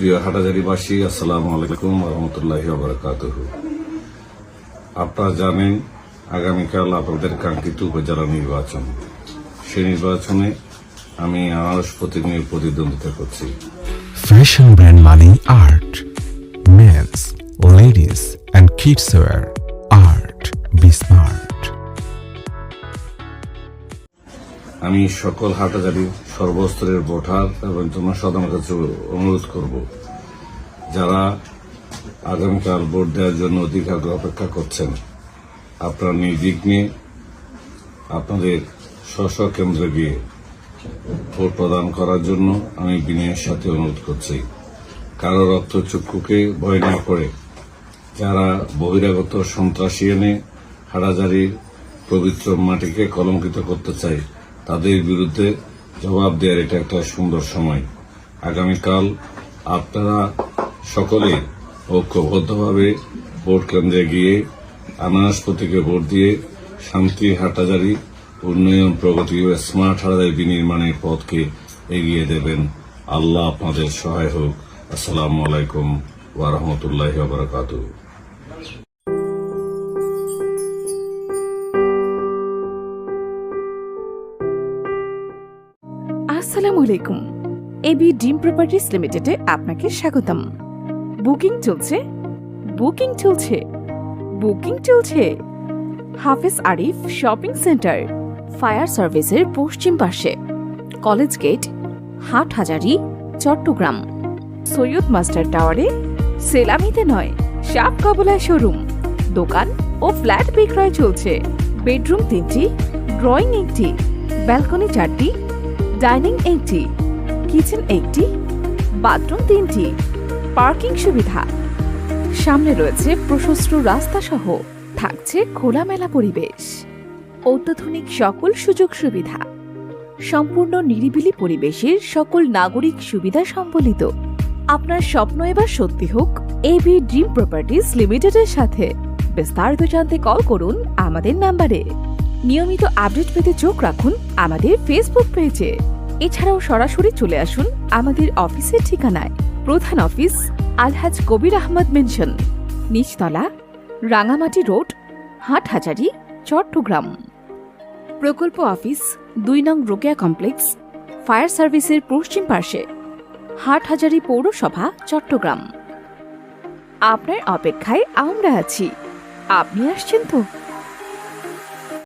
প্রিয় হাটাজারিবাসী, আসসালাম আলাইকুম রহমতুল্লাহ বারকাত আপনারা জানেন, আগামীকাল আপনাদের কাঙ্ক্ষিত উপজেলা নির্বাচন। সেই নির্বাচনে আমি আনারস প্রতিনিধি প্রতিদ্বন্দ্বিতা করছি। ফ্যাশন ব্র্যান্ড মানে art men's ladies and kids wear. আমি সকল হাটাজারি সর্বস্তরের ভোটার এবং জনসাধারণের কাছে অনুরোধ করব। যারা আগামীকাল ভোট দেওয়ার জন্য অধিক আগ্রহ অপেক্ষা করছেন, আপনারা নির্বিঘ্নে আপনাদের স্ব কেন্দ্রে গিয়ে ভোট প্রদান করার জন্য আমি বিনয়ের সাথে অনুরোধ করছি। কারও রক্তচক্ষুকে ভয় না করে যারা বহিরাগত সন্ত্রাসী এনে হারাজারির পবিত্র মাটিকে কলঙ্কিত করতে চায় তাদের বিরুদ্ধে জবাব দেওয়ার এটা একটা সুন্দর সময়। আগামীকাল আপনারা সকলে ঐক্যবদ্ধভাবে ভোট কেন্দ্রে গিয়ে আনারস প্রতীকে ভোট দিয়ে শান্তি হাটাজারি, উন্নয়ন, প্রগতি ও স্মার্ট হাটাজারি বিনির্মাণের পথকে এগিয়ে দেবেন। আল্লাহ আপনাদের সহায় হোক। আসসালামু আলাইকুম ওয়া রাহমাতুল্লাহি আসসালামু আলাইকুম। এবি ডিম প্রপার্টিস লিমিটেডে আপনাকে স্বাগতম। বুকিং চলছে? বুকিং চলছে। বুকিং চলছে। Hafiz Arif shopping centre, fire সার্ভিসের পশ্চিম পাশে, কলেজ গেট হাট হাজারি চট্টগ্রাম। সৈয়দ মাস্টার টাওয়ারে সেলামিতে নয়, সাপ কাবলায় শোরুম। দোকান ও ফ্ল্যাট বিক্রয় চলছে। বেডরুম তিনটি, ড্রয়িং একটি, ব্যালকনি চারটি ডাইনিং একটি, কিচেন একটি, বাথরুম তিনটি, পার্কিং সুবিধা। সামনে রয়েছে প্রশস্ত রাস্তা সহ থাকছে খোলামেলা পরিবেশ। অত্যাধুনিক সকল সুযোগ সুবিধা। সম্পূর্ণ নিরিবিলি পরিবেশের সকল নাগরিক সুবিধা সম্বলিত। আপনার স্বপ্ন এবার সত্যি হোক এবি ড্রিম প্রপার্টিজ লিমিটেডের সাথে। বিস্তারিত জানতে কল করুন আমাদের নাম্বারে নিয়মিত আপডেট পেতে চোখ রাখুন আমাদের ফেসবুক পেজে এছাড়াও সরাসরি চলে আসুন আমাদের অফিসের ঠিকানায়। প্রধান অফিস, আলহাজ কবির আহমদ মেনশন। নিচতলা, রাঙামাটি রোড, হাটহাজারি, চট্টগ্রাম। প্রকল্প অফিস, দুই নং রোকেয়া কমপ্লেক্স, ফায়ার সার্ভিসের পশ্চিম পার্শ্বে, হাটহাজারি পৌরসভা, চট্টগ্রাম। আপনার অপেক্ষায় আমরা আছি। আপনি আসছেন তো?